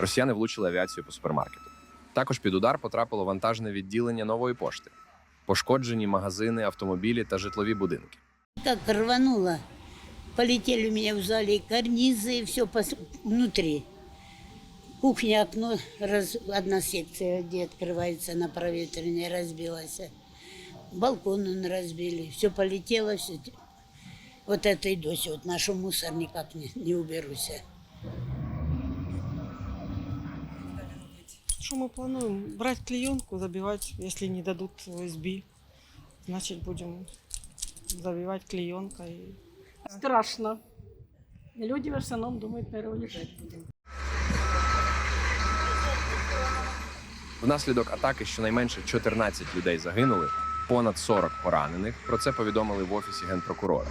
Росіяни влучили авіацію по супермаркету. Також під удар потрапило вантажне відділення нової пошти, пошкоджені магазини, автомобілі та житлові будинки. Как рвануло. Полетели у меня в зале и карнизы, все внутри. Кухня, окно, раз, одна секция, где открывается на проветривание, разбилась. Балкон он разбили, все полетело, все. Вот это и до сих, вот нашу мусор никак не, не уберусь. Что мы плануем? Брать клеенку, забивать, если не дадут USB, значит будем забивать клеенкой. Страшно. Люди в основном думают, наверное, уезжать будем. Внаслідок атаки щонайменше 14 людей загинули, понад 40 поранених. Про це повідомили в офісі генпрокурора.